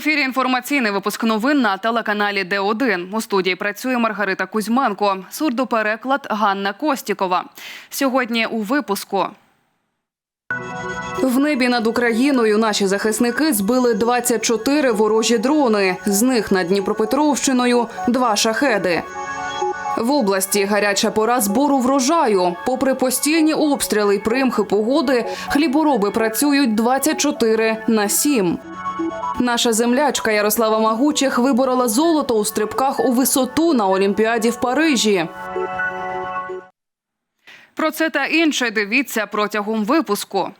ефірі інформаційний випуск новин на телеканалі Д1. У студії працює Маргарита Кузьменко, сурдопереклад Ганна Костікова. Сьогодні у випуску. В небі над Україною наші захисники збили 24 ворожі дрони. З них над Дніпропетровщиною два шахеди. В області гаряча пора збору врожаю. Попри постійні обстріли й примхи погоди, хлібороби працюють 24 на 7. Наша землячка Ярослава Магучих виборола золото у стрибках у висоту на Олімпіаді в Парижі. Про це та інше дивіться протягом випуску.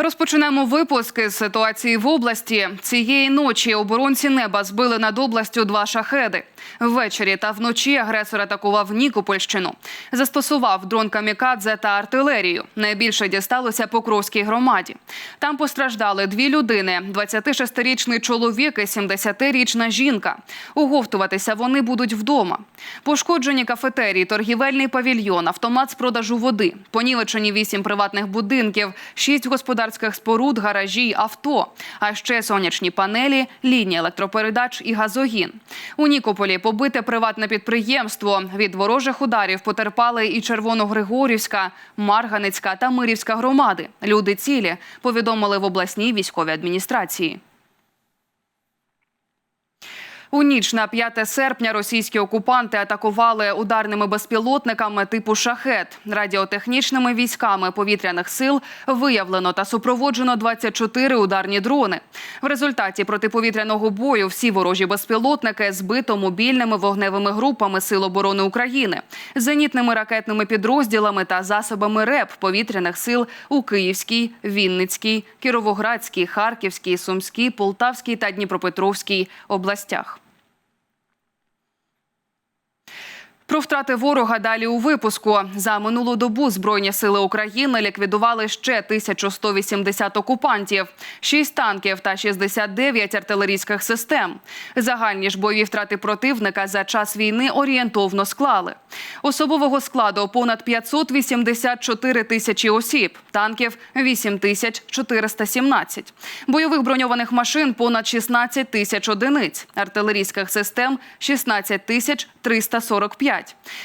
Розпочнемо випуск з ситуації в області. Цієї ночі оборонці неба збили над областю два шахеди. Ввечері та вночі агресор атакував Нікопольщину. Застосував дрон камікадзе та артилерію. Найбільше дісталося Покровській громаді. Там постраждали дві людини: – 26-річний чоловік і 70-річна жінка. Уговтуватися вони будуть вдома. Пошкоджені кафетерії, торгівельний павільйон, автомат з продажу води, понівечені вісім приватних будинків, шість господарських споруд, гаражі, авто, а ще сонячні панелі, лінії електропередач і газогін. У Нікополі побите приватне підприємство. Від ворожих ударів потерпали і Червоногригорівська, Марганицька та Мирівська громади. Люди цілі повідомили в обласній військовій адміністрації. У ніч на 5 серпня російські окупанти атакували ударними безпілотниками типу шахет. Радіотехнічними військами повітряних сил виявлено та супроводжено 24 ударні дрони. В результаті протиповітряного бою всі ворожі безпілотники збито мобільними вогневими групами Сил оборони України, зенітними ракетними підрозділами та засобами РЕП повітряних сил у Київській, Вінницькій, Кіровоградській, Харківській, Сумській, Полтавській та Дніпропетровській областях. Про втрати ворога далі у випуску. За минулу добу Збройні сили України ліквідували ще 1180 окупантів, 6 танків та 69 артилерійських систем. Загальні ж бойові втрати противника за час війни орієнтовно склали. Особового складу понад 584 тисячі осіб, танків 8417, бойових броньованих машин понад 16 тисяч одиниць, артилерійських систем 16 тисяч 345.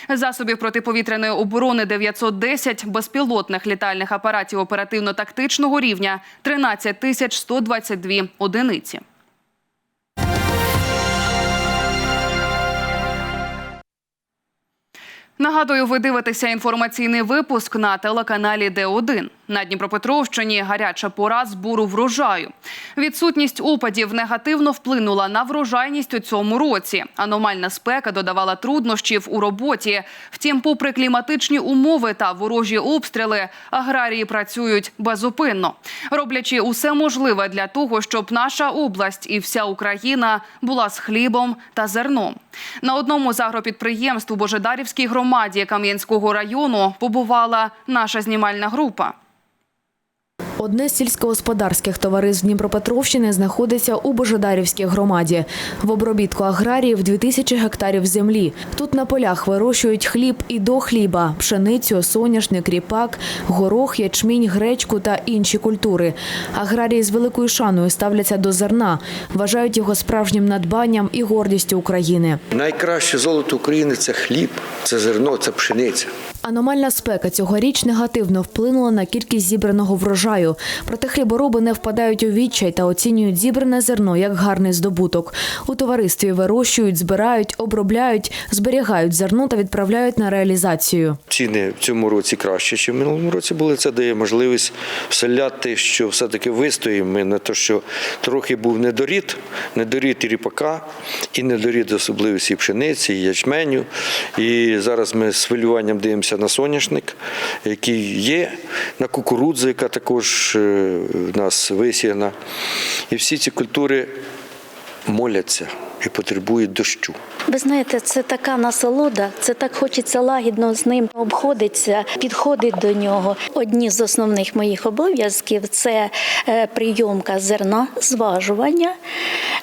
Засобів протиповітряної оборони 910, безпілотних літальних апаратів оперативно-тактичного рівня 13 тисяч 122 одиниці. Нагадую, ви дивитеся інформаційний випуск на телеканалі Д1. На Дніпропетровщині гаряча пора збору врожаю. Відсутність опадів негативно вплинула на врожайність у цьому році. Аномальна спека додавала труднощів у роботі. Втім, попри кліматичні умови та ворожі обстріли, аграрії працюють безупинно, роблячи усе можливе для того, щоб наша область і вся Україна була з хлібом та зерном. На одному з агропідприємств у Божедарівській громаді Кам'янського району побувала наша знімальна група. Одне з сільськогосподарських товариств Дніпропетровщини знаходиться у Божедарівській громаді. В обробітку аграріїв 2000 гектарів землі. Тут на полях вирощують хліб і до хліба, пшеницю, соняшник, ріпак, горох, ячмінь, гречку та інші культури. Аграрії з великою шаною ставляться до зерна, вважають його справжнім надбанням і гордістю України. Найкраще золото України це хліб, це зерно, це пшениця. Аномальна спека цьогоріч негативно вплинула на кількість зібраного врожаю. Проте хлібороби не впадають у відчай та оцінюють зібране зерно як гарний здобуток. У товаристві вирощують, збирають, обробляють, зберігають зерно та відправляють на реалізацію. Ціни в цьому році краще, ніж в минулому році були. Це дає можливість вселяти, що все-таки вистоїмо ми на те, що трохи був недорід, недорід і ріпака, і недорід особливості пшениці, і ячменю. І зараз ми з хвилюванням дивимося на соняшник, який є, на кукурудзу, яка також е, в нас висіяна. І всі ці культури моляться і потребують дощу. Ви знаєте, це така насолода, це так хочеться лагідно з ним обходитися, підходить до нього. Одні з основних моїх обов'язків це е, прийомка зерна, зважування,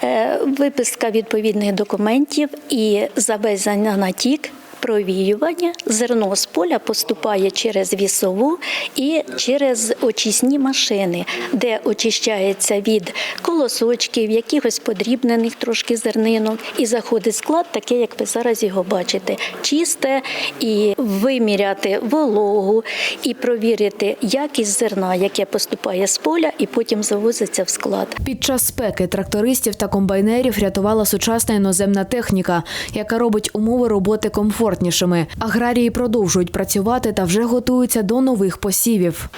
е, виписка відповідних документів і завезення на тік провіювання. Зерно з поля поступає через вісову і через очисні машини, де очищається від колосочків, якихось подрібнених трошки зернинок, і заходить склад, таке, як ви зараз його бачите, чисте і виміряти вологу, і провірити якість зерна, яке поступає з поля, і потім завозиться в склад. Під час спеки трактористів та комбайнерів рятувала сучасна іноземна техніка, яка робить умови роботи комфортнішими. Аграрії продовжують працювати та вже готуються до нових посівів.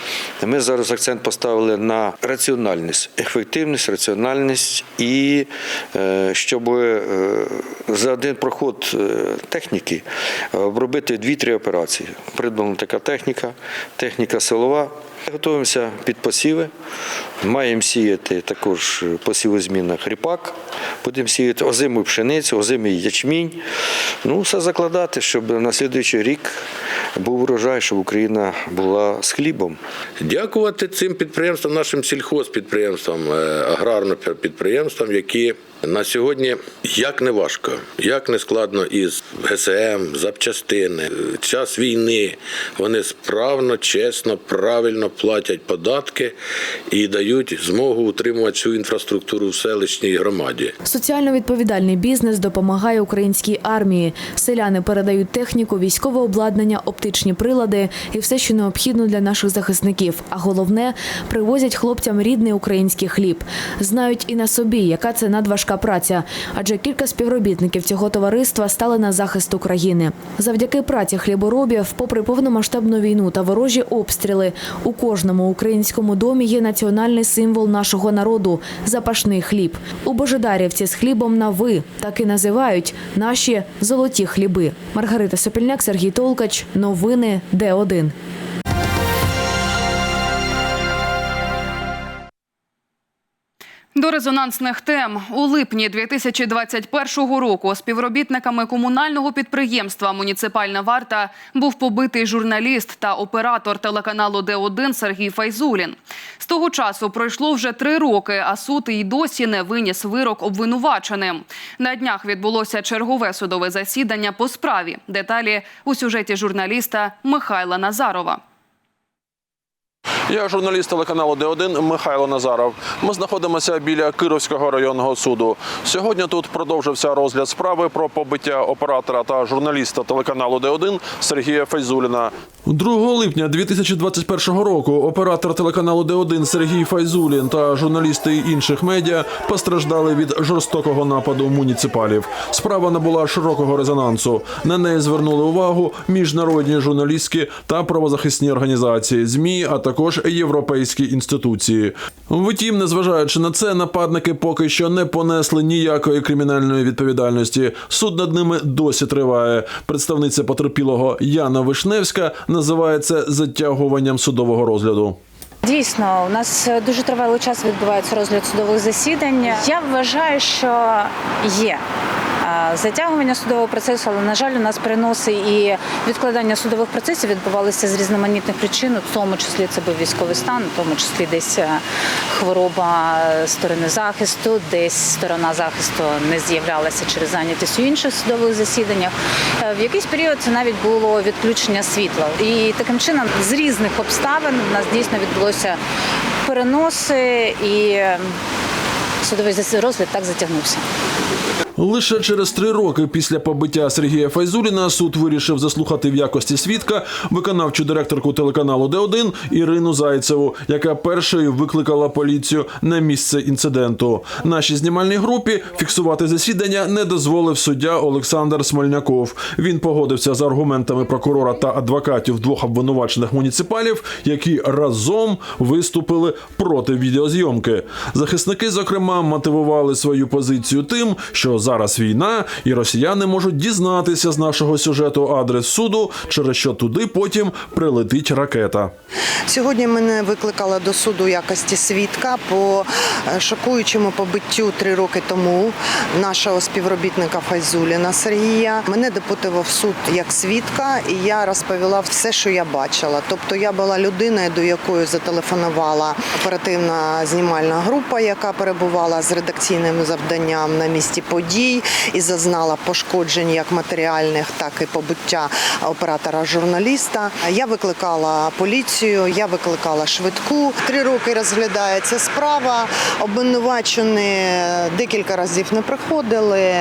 Ми зараз акцент поставили на раціональність, ефективність, раціональність і е, щоб е, за один проход е, техніки обробити дві-три операції. Придбана така техніка, техніка силова. Готуємося під посіви. Маємо сіяти також посівозмінна хріпак. Будемо сіяти озиму пшеницю, озимий ячмінь. Ну, все закладати, щоб на слідуючий рік був урожай, щоб Україна була з хлібом. Дякувати цим підприємствам, нашим сільхозпідприємствам, е, аграрним підприємствам, які на сьогодні як не важко, як не складно із ГСМ, запчастини, час війни. Вони справно, чесно, правильно платять податки і дають змогу утримувати цю інфраструктуру в селищній громаді. Соціально відповідальний бізнес допомагає українській армії. Селяни передають техніку, військове обладнання, оптичні прилади і все, що необхідно для наших захисників. А головне привозять хлопцям рідний український хліб. Знають і на собі, яка це надважка праця, адже кілька співробітників цього товариства стали на захист України. Завдяки праці хліборобів, попри повномасштабну війну та ворожі обстріли, у кожному українському домі є національний символ нашого народу запашний хліб. У Божедарівці з хлібом на ви так і називають наші золоті хліби. Маргарита Сопільняк, Сергій Толкач. Новини Д1. Резонансних тем у липні 2021 року співробітниками комунального підприємства Муніципальна варта був побитий журналіст та оператор телеканалу Д1 Сергій Файзулін. З того часу пройшло вже три роки, а суд і досі не виніс вирок обвинуваченим. На днях відбулося чергове судове засідання по справі. Деталі у сюжеті журналіста Михайла Назарова. Я журналіст телеканалу Д1 Михайло Назаров. Ми знаходимося біля Кировського районного суду. Сьогодні тут продовжився розгляд справи про побиття оператора та журналіста телеканалу Д1 Сергія Файзуліна. 2 липня 2021 року оператор телеканалу Д1 Сергій Файзулін та журналісти інших медіа постраждали від жорстокого нападу муніципалів. Справа набула широкого резонансу. На неї звернули увагу міжнародні журналістські та правозахисні організації, змі, а також європейські інституції. Втім, незважаючи на це, нападники поки що не понесли ніякої кримінальної відповідальності. Суд над ними досі триває. Представниця потерпілого Яна Вишневська називає це затягуванням судового розгляду. Дійсно, у нас дуже тривалий час відбувається розгляд судових засідань. Я вважаю, що є затягування судового процесу, але на жаль, у нас переноси і відкладання судових процесів відбувалися з різноманітних причин, в тому числі це був військовий стан, в тому числі десь е, хвороба сторони захисту, десь сторона захисту не з'являлася через зайнятість у інших судових засіданнях. Е, В якийсь період це навіть було відключення світла, і таким чином з різних обставин в нас дійсно відбулося переноси і е, судовий розгляд так затягнувся. Лише через три роки після побиття Сергія Файзуліна суд вирішив заслухати в якості свідка виконавчу директорку телеканалу Д1 Ірину Зайцеву, яка першою викликала поліцію на місце інциденту. Нашій знімальній групі фіксувати засідання не дозволив суддя Олександр Смольняков. Він погодився з аргументами прокурора та адвокатів двох обвинувачених муніципалів, які разом виступили проти відеозйомки. Захисники, зокрема, мотивували свою позицію тим, що зараз війна, і росіяни можуть дізнатися з нашого сюжету адрес суду, через що туди потім прилетить ракета. Сьогодні мене викликали до суду якості свідка по е, шокуючому побиттю три роки тому нашого співробітника Файзуліна Сергія. Мене депутував суд як свідка, і я розповіла все, що я бачила. Тобто я була людиною, до якої зателефонувала оперативна знімальна група, яка перебувала з редакційним завданням на місці події. Подій і зазнала пошкоджень як матеріальних, так і побуття оператора журналіста. Я викликала поліцію, я викликала швидку. Три роки розглядається справа. Обвинувачені декілька разів не приходили.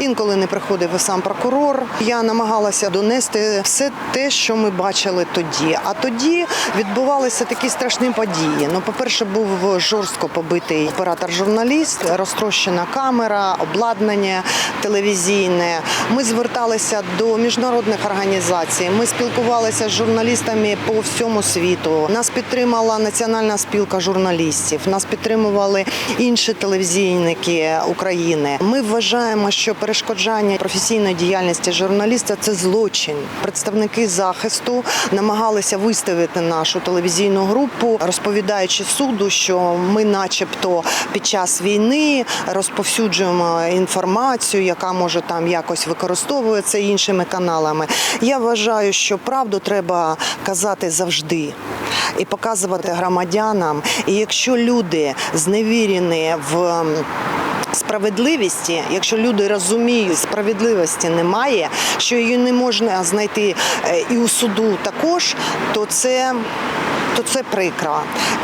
Інколи не приходив і сам прокурор. Я намагалася донести все те, що ми бачили тоді. А тоді відбувалися такі страшні події. Ну, по-перше, був жорстко побитий оператор-журналіст, розтрощена камера, обладнання телевізійне. Ми зверталися до міжнародних організацій. Ми спілкувалися з журналістами по всьому світу. Нас підтримала Національна спілка журналістів. Нас підтримували інші телевізійники України. Ми вважаємо, що перешкоджання професійної діяльності журналіста це злочин. Представники захисту намагалися виставити нашу телевізійну групу, розповідаючи суду, що ми, начебто, під час війни розповсюджуємо інформацію, яка може там якось використовується іншими каналами. Я вважаю, що правду треба казати завжди і показувати громадянам. І якщо люди зневірені в справедливості, якщо люди розуміють, справедливості немає, що її не можна знайти е, і у суду також, то це. То це прикро.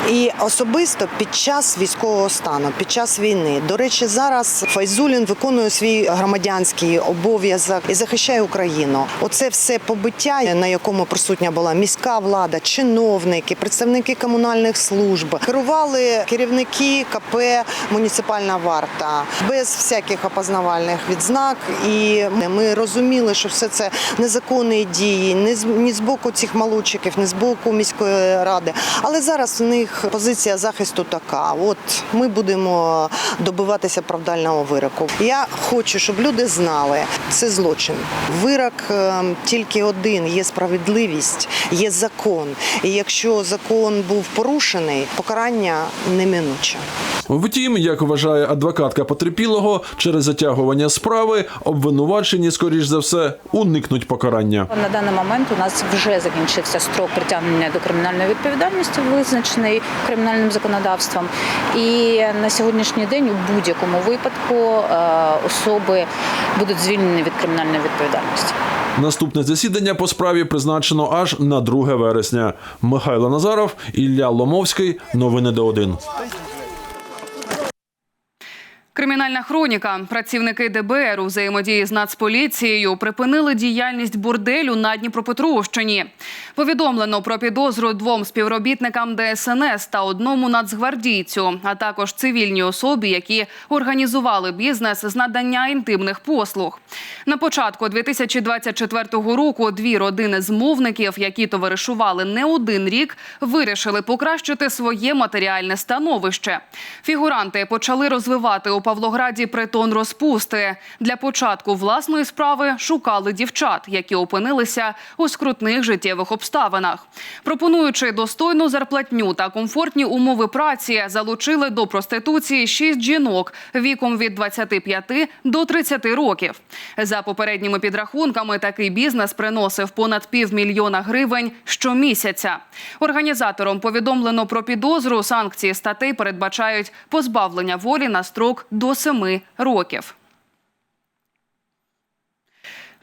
І особисто під час військового стану, під час війни. До речі, зараз Файзулін виконує свій громадянський обов'язок і захищає Україну. Оце все побиття, на якому присутня була міська влада, чиновники, представники комунальних служб, керували керівники КП Муніципальна варта без всяких опознавальних відзнак. І ми розуміли, що все це незаконні дії, ні з боку цих малучиків, ні з боку міської ради. Але зараз в них позиція захисту така. От ми будемо добиватися правдального вироку. Я хочу, щоб люди знали, це злочин. Вирок е, тільки один: є справедливість, є закон. І якщо закон був порушений, покарання неминуче. Втім, як вважає адвокатка потерпілого, через затягування справи обвинувачені, скоріш за все, уникнуть покарання. На даний момент у нас вже закінчився строк притягнення до кримінальної відповідальності, визначений кримінальним законодавством. І на сьогоднішній день у будь-якому випадку е, особи будуть звільнені від кримінальної відповідальності. Наступне засідання по справі призначено аж на 2 вересня. Михайло Назаров, Ілля Ломовський. Новини Д1. Кримінальна хроніка. Працівники ДБР у взаємодії з Нацполіцією припинили діяльність борделю на Дніпропетровщині. Повідомлено про підозру двом співробітникам ДСНС та одному нацгвардійцю, а також цивільній особі, які організували бізнес з надання інтимних послуг. На початку 2024 року дві родини змовників, які товаришували не один рік, вирішили покращити своє матеріальне становище. Фігуранти почали розвивати Павлограді притон розпусти. Для початку власної справи шукали дівчат, які опинилися у скрутних життєвих обставинах. Пропонуючи достойну зарплатню та комфортні умови праці, залучили до проституції шість жінок віком від 25 до 30 років. За попередніми підрахунками, такий бізнес приносив понад півмільйона гривень щомісяця. Організаторам повідомлено про підозру. Санкції статей передбачають позбавлення волі на строк до семи років.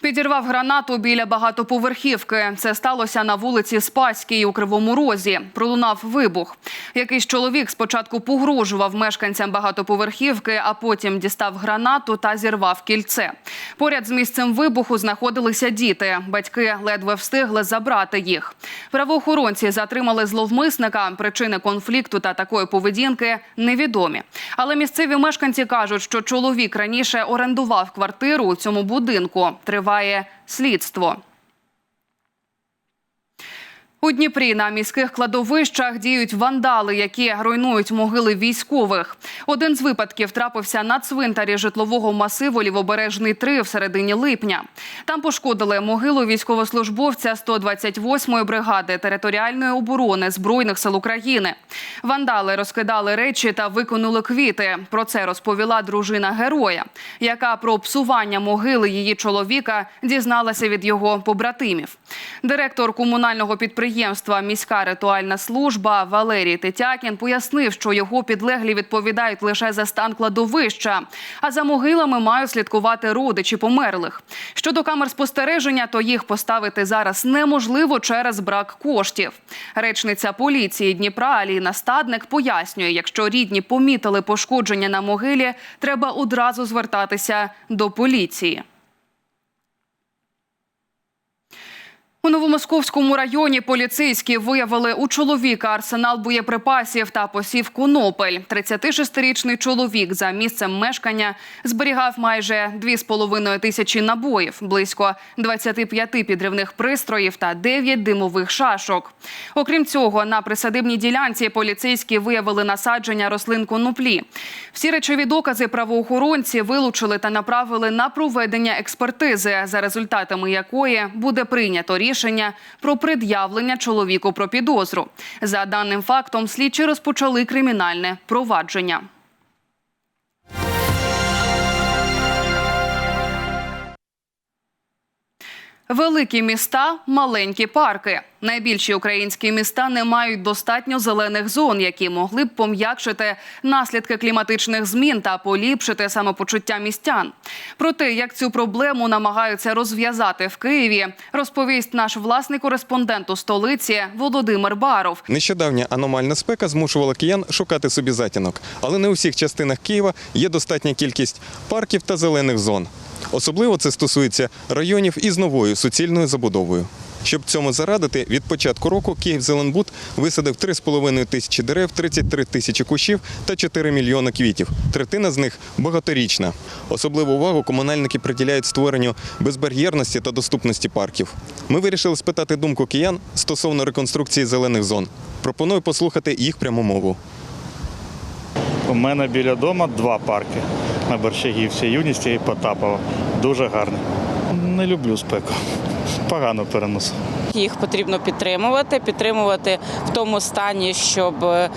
Підірвав гранату біля багатоповерхівки. Це сталося на вулиці Спаській у Кривому Розі. Пролунав вибух. Якийсь чоловік спочатку погрожував мешканцям багатоповерхівки, а потім дістав гранату та зірвав кільце. Поряд з місцем вибуху знаходилися діти. Батьки ледве встигли забрати їх. Правоохоронці затримали зловмисника. Причини конфлікту та такої поведінки невідомі. Але місцеві мешканці кажуть, що чоловік раніше орендував квартиру у цьому будинку. Триває слідство. У Дніпрі на міських кладовищах діють вандали, які руйнують могили військових. Один з випадків трапився на цвинтарі житлового масиву Лівобережний 3 в середині липня. Там пошкодили могилу військовослужбовця 128-ї бригади територіальної оборони збройних сил України. Вандали розкидали речі та викинули квіти. Про це розповіла дружина героя, яка про псування могили її чоловіка дізналася від його побратимів. Директор комунального підприємства підприємства Міська ритуальна служба Валерій Тетякін пояснив, що його підлеглі відповідають лише за стан кладовища, а за могилами мають слідкувати родичі померлих. Щодо камер спостереження, то їх поставити зараз неможливо через брак коштів. Речниця поліції Дніпра Аліна Стадник пояснює, якщо рідні помітили пошкодження на могилі, треба одразу звертатися до поліції. У Новомосковському районі поліцейські виявили у чоловіка арсенал боєприпасів та посів конопель. 36-річний чоловік за місцем мешкання зберігав майже 2,5 тисячі набоїв, близько 25 підривних пристроїв та 9 димових шашок. Окрім цього, на присадибній ділянці поліцейські виявили насадження рослин коноплі. Всі речові докази правоохоронці вилучили та направили на проведення експертизи, за результатами якої буде прийнято рішення про пред'явлення чоловіку про підозру. За даним фактом, слідчі розпочали кримінальне провадження. Великі міста, маленькі парки. Найбільші українські міста не мають достатньо зелених зон, які могли б пом'якшити наслідки кліматичних змін та поліпшити самопочуття містян. Про те, як цю проблему намагаються розв'язати в Києві, розповість наш власний кореспондент у столиці Володимир Баров. Нещодавня аномальна спека змушувала киян шукати собі затінок, але не у всіх частинах Києва є достатня кількість парків та зелених зон. Особливо це стосується районів із новою суцільною забудовою. Щоб цьому зарадити, від початку року Київзеленбуд висадив 3,5 тисячі дерев, 33 тисячі кущів та 4 мільйони квітів. Третина з них багаторічна. Особливу увагу комунальники приділяють створенню безбар'єрності та доступності парків. Ми вирішили спитати думку киян стосовно реконструкції зелених зон. Пропоную послухати їх пряму мову. У мене біля дому два парки на Борщагівці, Юності і Потапова. Дуже гарні. Не люблю спеку. Погано переносу. Їх потрібно підтримувати, підтримувати в тому стані, щоб е,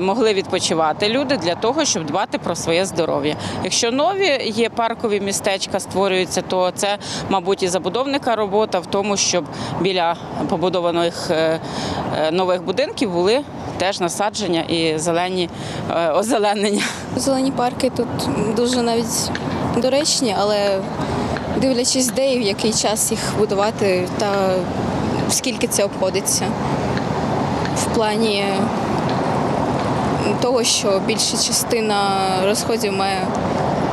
могли відпочивати люди для того, щоб дбати про своє здоров'я. Якщо нові є паркові містечка, створюються, то це, мабуть, і забудовника робота в тому, щоб біля побудованих е, е, нових будинків були теж насадження і зелені е, озеленення. Зелені парки тут дуже навіть доречні, але дивлячись, де і в який час їх будувати та скільки це обходиться в плані того, що більша частина розходів має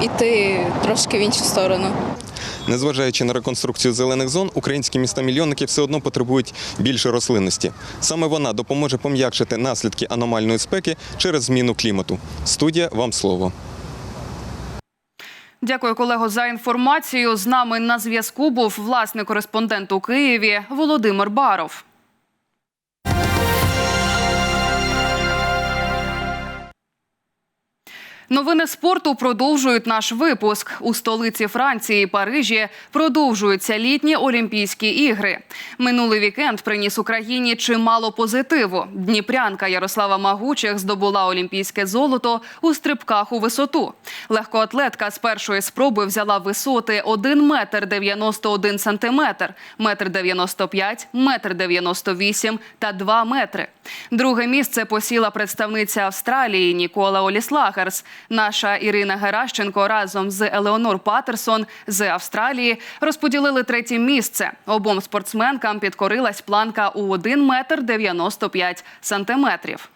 йти трошки в іншу сторону. Незважаючи на реконструкцію зелених зон, українські міста-мільйонники все одно потребують більше рослинності. Саме вона допоможе пом'якшити наслідки аномальної спеки через зміну клімату. Студія, вам слово. Дякую, колего, за інформацію. З нами на зв'язку був власний кореспондент у Києві Володимир Баров. Новини спорту продовжують наш випуск. У столиці Франції Парижі продовжуються літні Олімпійські ігри. Минулий вікенд приніс Україні чимало позитиву. Дніпрянка Ярослава Магучих здобула олімпійське золото у стрибках у висоту. Легкоатлетка з першої спроби взяла висоти 1 метр 91 сантиметр, метр 95, метр 98 та 2 метри. Друге місце посіла представниця Австралії Нікола Оліслагерс. Наша Ірина Геращенко разом з Елеонор Патерсон з Австралії розподілили третє місце. Обом спортсменкам підкорилась планка у 1 метр 95 сантиметрів.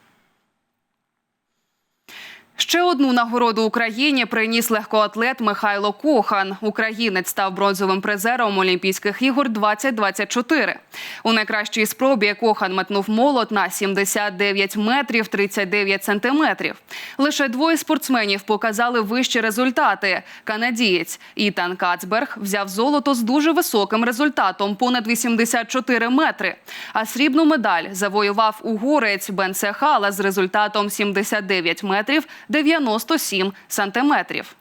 Ще одну нагороду Україні приніс легкоатлет Михайло Кохан. Українець став бронзовим призером Олімпійських ігор 2024. У найкращій спробі Кохан метнув молот на 79 метрів 39 сантиметрів. Лише двоє спортсменів показали вищі результати. Канадієць Ітан Кацберг взяв золото з дуже високим результатом понад 84 метри. А срібну медаль завоював угорець Бен Сехала з результатом 79 метрів 97 сантиметрів.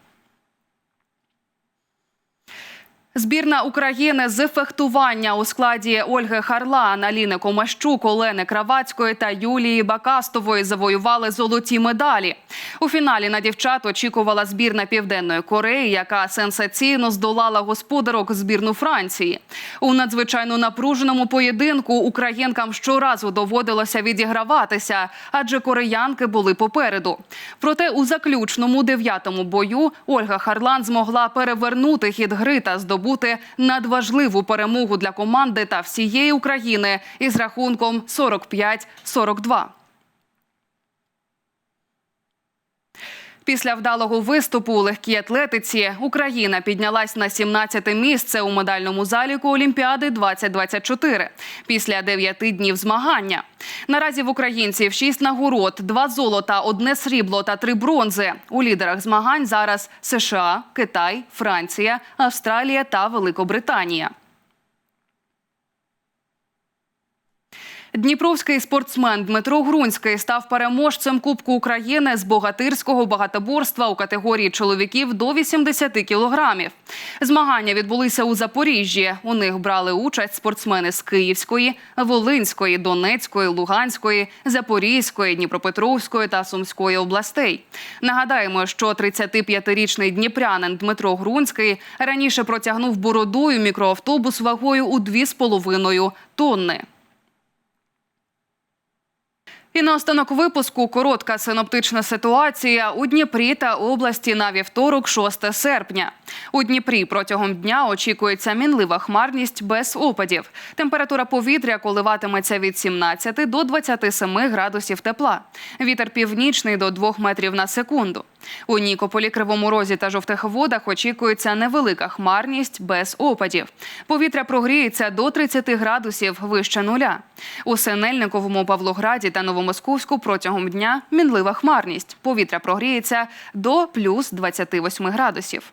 Збірна України з фехтування у складі Ольги Харлан, Аліни Комащук, Олени Кравацької та Юлії Бакастової завоювали золоті медалі. У фіналі на дівчат очікувала збірна Південної Кореї, яка сенсаційно здолала господарок збірну Франції. У надзвичайно напруженому поєдинку українкам щоразу доводилося відіграватися, адже кореянки були попереду. Проте у заключному дев'ятому бою Ольга Харлан змогла перевернути хід гри та здобути надважливу перемогу для команди та всієї України із рахунком 45-42. Після вдалого виступу у легкій атлетиці Україна піднялась на 17-те місце у медальному заліку Олімпіади 2024 після 9 днів змагання. Наразі в українців 6 нагород, 2 золота, 1 срібло та 3 бронзи. У лідерах змагань зараз США, Китай, Франція, Австралія та Великобританія. Дніпровський спортсмен Дмитро Грунський став переможцем Кубку України з богатирського багатоборства у категорії чоловіків до 80 кілограмів. Змагання відбулися у Запоріжжі. У них брали участь спортсмени з Київської, Волинської, Донецької, Луганської, Запорізької, Дніпропетровської та Сумської областей. Нагадаємо, що 35-річний дніпрянин Дмитро Грунський раніше протягнув бородою мікроавтобус вагою у 2,5 тонни. І наостанок випуску коротка синоптична ситуація у Дніпрі та області на вівторок, 6 серпня. У Дніпрі протягом дня очікується мінлива хмарність без опадів. Температура повітря коливатиметься від 17 до 27 градусів тепла. Вітер північний до 2 метрів на секунду. У Нікополі, Кривому Розі та жовтих водах очікується невелика хмарність без опадів. Повітря прогріється до 30 градусів вище нуля. У Синельниковому, Павлограді та Новомосковську протягом дня мінлива хмарність. Повітря прогріється до плюс 28 градусів.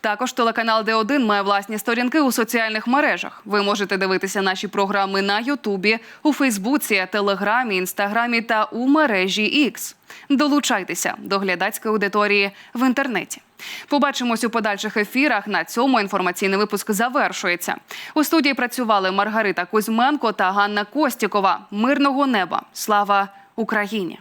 Також телеканал Д1 має власні сторінки у соціальних мережах. Ви можете дивитися наші програми на Ютубі, у Фейсбуці, Телеграмі, Інстаграмі та у мережі X. Долучайтеся до глядацької аудиторії в інтернеті. Побачимось у подальших ефірах. На цьому інформаційний випуск завершується. У студії працювали Маргарита Кузьменко та Ганна Костікова. Мирного неба. Слава Україні!